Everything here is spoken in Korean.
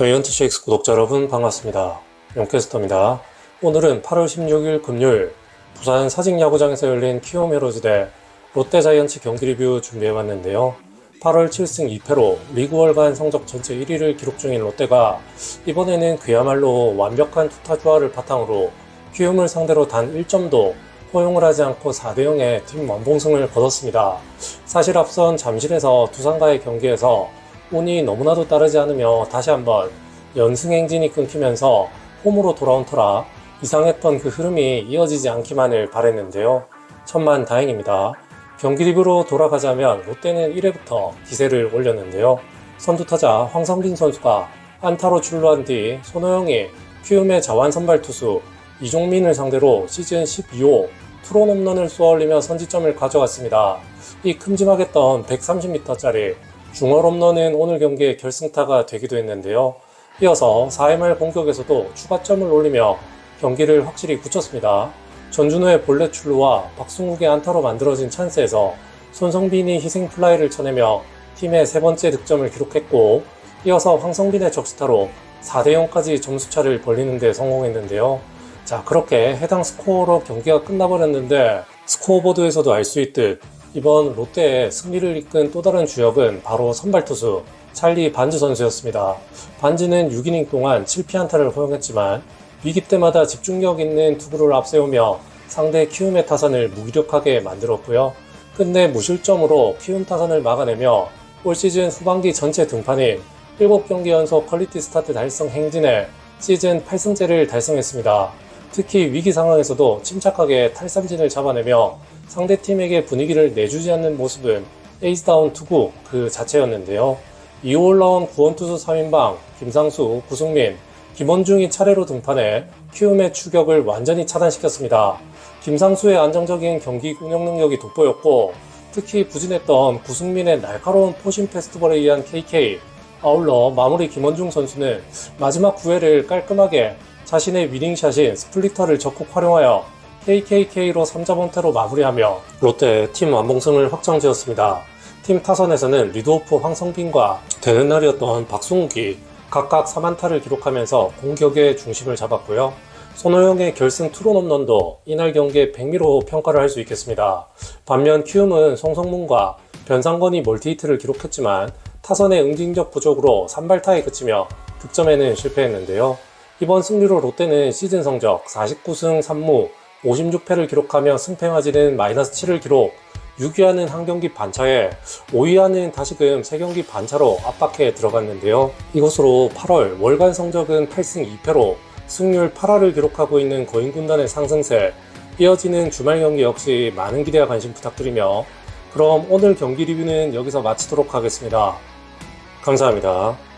저이언트 쉐익스 구독자 여러분 반갑습니다. 용캐스터입니다. 오늘은 8월 16일 금요일 부산 사직야구장에서 열린 키움 헤로즈 대 롯데 자이언츠 경기 리뷰 준비해봤는데요. 8월 7승 2패로 리그 월간 성적 전체 1위를 기록 중인 롯데가 이번에는 그야말로 완벽한 투타 조화를 바탕으로 키움을 상대로 단 1점도 허용을 하지 않고 4대0의 팀 완봉승을 거뒀습니다. 사실 앞선 잠실에서 두산과의 경기에서 운이 너무나도 따르지 않으며 다시 한번 연승 행진이 끊기면서 홈으로 돌아온 터라 이상했던 그 흐름이 이어지지 않기만을 바랬는데요. 천만 다행입니다. 경기 리뷰로 돌아가자면 롯데는 1회부터 기세를 올렸는데요. 선두타자 황성빈 선수가 안타로 출루한 뒤 손호영이 키움의 자완 선발 투수 이종민을 상대로 시즌 12호 투런 홈런을 쏘아올리며 선지점을 가져갔습니다. 이 큼지막했던 130m짜리 중얼 홈런은 오늘 경기의 결승타가 되기도 했는데요. 이어서 4회 말 공격에서도 추가점을 올리며 경기를 확실히 굳혔습니다. 전준호의 볼넷 출루와 박승욱의 안타로 만들어진 찬스에서 손성빈이 희생 플라이를 쳐내며 팀의 세 번째 득점을 기록했고 이어서 황성빈의 적시타로 4대0까지 점수차를 벌리는 데 성공했는데요. 자, 그렇게 해당 스코어로 경기가 끝나버렸는데 스코어보드에서도 알 수 있듯 이번 롯데의 승리를 이끈 또 다른 주역은 바로 선발 투수 찰리 반즈 선수였습니다. 반즈는 6이닝 동안 7피안타를 허용했지만 위기 때마다 집중력 있는 투구를 앞세우며 상대 키움의 타선을 무기력하게 만들었고요. 끝내 무실점으로 키움 타선을 막아내며 올 시즌 후반기 전체 등판인 7경기 연속 퀄리티 스타트 달성 행진에 시즌 8승째를 달성했습니다. 특히 위기 상황에서도 침착하게 탈삼진을 잡아내며 상대팀에게 분위기를 내주지 않는 모습은 에이스다운 투구 그 자체였는데요. 2호 올라온 구원투수 3인방 김상수, 구승민, 김원중이 차례로 등판해 키움의 추격을 완전히 차단시켰습니다. 김상수의 안정적인 경기 운영 능력이 돋보였고 특히 부진했던 구승민의 날카로운 포신 페스티벌에 의한 KK 아울러 마무리 김원중 선수는 마지막 9회를 깔끔하게 자신의 위닝샷인 스플리터를 적극 활용하여 KKK로 3자 범퇴로 마무리하며 롯데 팀 완봉승을 확정지었습니다. 팀 타선에서는 리드오프 황성빈과 되는 날이었던 박승욱이 각각 3안타를 기록하면서 공격의 중심을 잡았고요. 손호영의 결승 투런 홈런도 이날 경기에 백미로 평가를 할 수 있겠습니다. 반면 키움은 송성문과 변상건이 멀티히트를 기록했지만 타선의 응징적 부족으로 산발타에 그치며 득점에는 실패했는데요. 이번 승리로 롯데는 시즌 성적 49승 3무 56패를 기록하며 승패마지는 마이너스 7을 기록 6위와는 한 경기 반차에 5위와는 다시금 3경기 반차로 압박해 들어갔는데요. 이것으로 8월 월간 성적은 8승 2패로 승률 8할을 기록하고 있는 거인 군단의 상승세 이어지는 주말 경기 역시 많은 기대와 관심 부탁드리며 그럼 오늘 경기 리뷰는 여기서 마치도록 하겠습니다. 감사합니다.